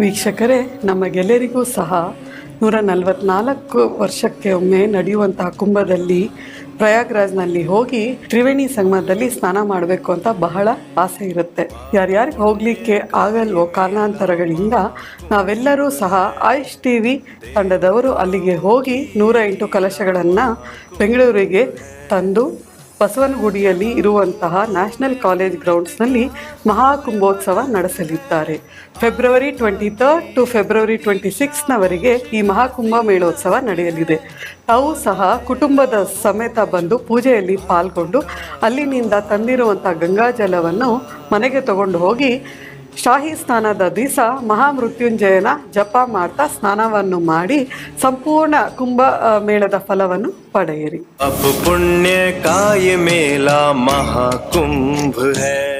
ವೀಕ್ಷಕರೇ, ನಮಗೆಲ್ಲರಿಗೂ ಸಹ ನೂರ ನಲವತ್ನಾಲ್ಕು ವರ್ಷಕ್ಕೆ ಒಮ್ಮೆ ನಡೆಯುವಂತಹ ಕುಂಭದಲ್ಲಿ ಪ್ರಯಾಗ್ರಾಜ್ನಲ್ಲಿ ಹೋಗಿ ತ್ರಿವೇಣಿ ಸಂಗಮದಲ್ಲಿ ಸ್ನಾನ ಮಾಡಬೇಕು ಅಂತ ಬಹಳ ಆಸೆ ಇರುತ್ತೆ. ಯಾರ್ಯಾರಿಗೆ ಹೋಗಲಿಕ್ಕೆ ಆಗಲ್ವೋ ಕಾರಣಾಂತರಗಳಿಂದ ನಾವೆಲ್ಲರೂ ಸಹ ಆಯುಷ್ ಟಿ ವಿ ತಂಡದವರು ಅಲ್ಲಿಗೆ ಹೋಗಿ ನೂರ ಎಂಟು ಕಲಶಗಳನ್ನು ಬೆಂಗಳೂರಿಗೆ ತಂದು ಬಸವನಗುಡಿಯಲ್ಲಿ ಇರುವಂತಹ ನ್ಯಾಷನಲ್ ಕಾಲೇಜ್ ಗ್ರೌಂಡ್ಸ್ನಲ್ಲಿ ಮಹಾಕುಂಭೋತ್ಸವ ನಡೆಸಲಿದ್ದಾರೆ. February twenty third to February twenty ಸಿಕ್ಸ್ನವರೆಗೆ ಈ ಮಹಾಕುಂಭ ಮೇಳೋತ್ಸವ ನಡೆಯಲಿದೆ. ತಾವು ಸಹ ಕುಟುಂಬದ ಸಮೇತ ಬಂದು ಪೂಜೆಯಲ್ಲಿ ಪಾಲ್ಗೊಂಡು ಅಲ್ಲಿನಿಂದ ತಂದಿರುವಂಥ ಗಂಗಾಜಲವನ್ನು ಮನೆಗೆ ತಗೊಂಡು ಹೋಗಿ ಶಾಹಿ ಸ್ನಾನದ ದಿವಸ ಮಹಾಮೃತ್ಯುಂಜಯನ ಜಪ ಮಾಡ್ತಾ ಸ್ನಾನವನ್ನು ಮಾಡಿ ಸಂಪೂರ್ಣ ಕುಂಭ ಮೇಳದ ಫಲವನ್ನು ಪಡೆಯಿರಿ. ಅಪು ಪುಣ್ಯ ಕಾಯ ಮೇಳ ಮಹಾಕುಂಭ ಹೇ.